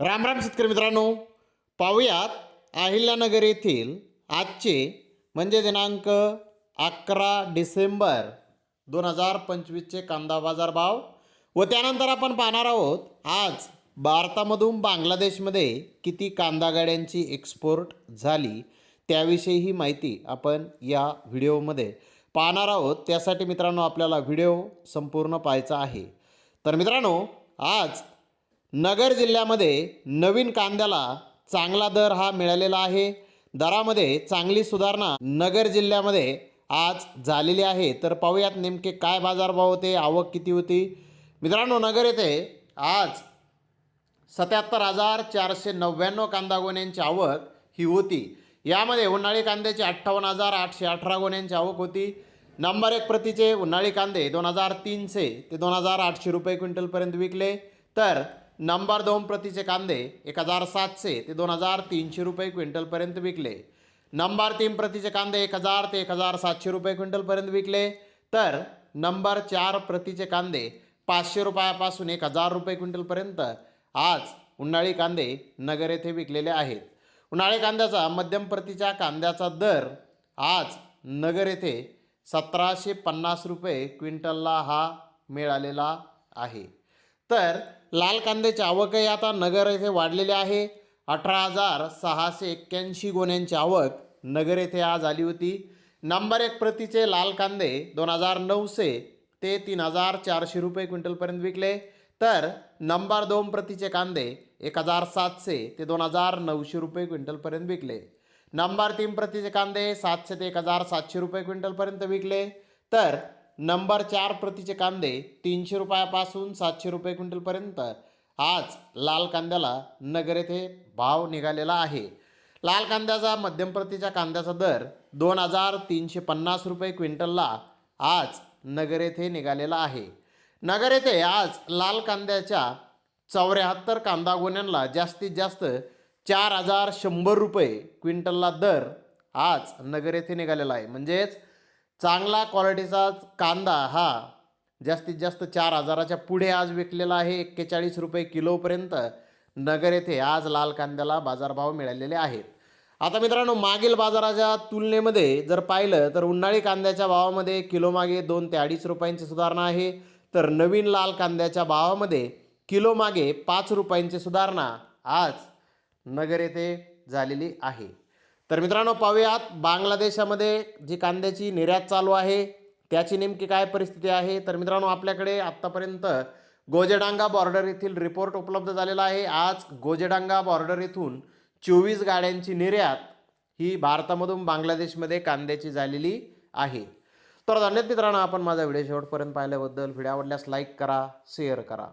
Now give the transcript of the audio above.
राम राम शेतकरी मित्रांनो. पाहूयात अहिल्यानगर येथील आजचे म्हणजे दिनांक अकरा डिसेंबर दोन हजार पंचवीसचे कांदा बाजार भाव व त्यानंतर आपण पाहणार आहोत आज भारतामधून बांगलादेशमध्ये किती कांदा गाड्यांची एक्सपोर्ट झाली त्याविषयी ही माहिती आपण या व्हिडिओमध्ये पाहणार आहोत. त्यासाठी मित्रांनो आपल्याला व्हिडिओ संपूर्ण पाहायचा आहे. तर मित्रांनो आज नगर जिल्ह्यामध्ये नवीन कांद्याला चांगला दर हा मिळालेला आहे. दरामध्ये चांगली सुधारणा नगर जिल्ह्यामध्ये आज झालेली आहे. तर पाहूयात नेमके काय बाजारभाव होते आवक किती होती? मित्रांनो नगर येथे आज सत्याहत्तर हजार चारशे नव्याण्णव कांदा गोण्यांची आवक ही होती. यामध्ये उन्हाळी कांद्याची अठ्ठावन्न हजार आठशे अठरा गोण्यांची आवक होती. नंबर एक प्रतीचे उन्हाळी कांदे दोन हजार तीनशे ते दोन हजार आठशे रुपये क्विंटलपर्यंत विकले. तर नंबर दोन प्रतीचे कांदे एक हजार सातशे ते दोन हजार तीनशे रुपये क्विंटलपर्यंत विकले. नंबर तीन प्रतीचे कांदे एक हजार ते एक हजार सातशे रुपये क्विंटलपर्यंत विकले. तर नंबर चार प्रतीचे कांदे पाचशे रुपयापासून एक हजार रुपये क्विंटलपर्यंत आज उन्हाळी कांदे नगर येथे विकलेले आहेत. उन्हाळी कांद्याचा मध्यम प्रतीच्या कांद्याचा दर आज नगर येथे सतराशे पन्नास रुपये क्विंटलला हा मिळालेला आहे. तर लाल कांद्याची आवकही आता नगर येथे वाढलेली आहे. अठरा हजार सहाशे एक्क्याऐंशी गोण्यांची आवक नगर येथे आज आली होती. नंबर एक प्रतीचे लाल कांदे दोन हजार नऊशे ते तीन हजार चारशे रुपये क्विंटलपर्यंत विकले. तर नंबर दोन प्रतीचे कांदे एक हजार सातशे ते दोन हजार नऊशे रुपये क्विंटलपर्यंत विकले. नंबर तीन प्रतीचे कांदे सातशे ते एक हजार सातशे रुपये क्विंटलपर्यंत विकले. तर नंबर चार प्रतीचे कांदे तीनशे रुपयापासून सातशे रुपये क्विंटलपर्यंत. आज लाल कांद्याला नगर येथे भाव निघालेला आहे. लाल कांद्याचा मध्यम प्रतीच्या कांद्याचा दर दोन हजार तीनशे पन्नास रुपये क्विंटलला आज नगर येथे निघालेला आहे. नगर येथे आज लाल कांद्याच्या चौऱ्याहत्तर कांदा गोण्यांना जास्तीत जास्त चार हजार शंभर रुपये क्विंटलला दर आज नगर येथे निघालेला आहे. म्हणजेच चांगला क्वालिटीचा कांदा हा जास्तीत जास्त चार हजाराच्या पुढे आज विकलेला आहे. एक्केचाळीस रुपये किलोपर्यंत नगर येथे आज लाल कांद्याला बाजारभाव मिळालेले आहेत. आता मित्रांनो मागील बाजाराच्या तुलनेमध्ये जर पाहिलं तर उन्हाळी कांद्याच्या भावामध्ये किलोमागे दोन ते अडीच रुपयांची सुधारणा आहे. तर नवीन लाल कांद्याच्या भावामध्ये किलोमागे पाच रुपयांची सुधारणा आज नगर येथे झालेली आहे. तर मित्रांनो पाहूयात बांगलादेशामध्ये जी कांद्याची निर्यात चालू आहे त्याची नेमकी काय परिस्थिती आहे? तर मित्रांनो आपल्याकडे आत्तापर्यंत गोजेडांगा बॉर्डर येथील रिपोर्ट उपलब्ध झालेला आहे. आज गोजेडांगा बॉर्डर येथून चोवीस गाड्यांची निर्यात ही भारतामधून बांगलादेशमध्ये कांद्याची झालेली आहे. तर धन्यवाद मित्रांनो आपण माझा व्हिडिओ शेवटपर्यंत पाहिल्याबद्दल. व्हिडिओ आवडल्यास लाईक करा शेअर करा.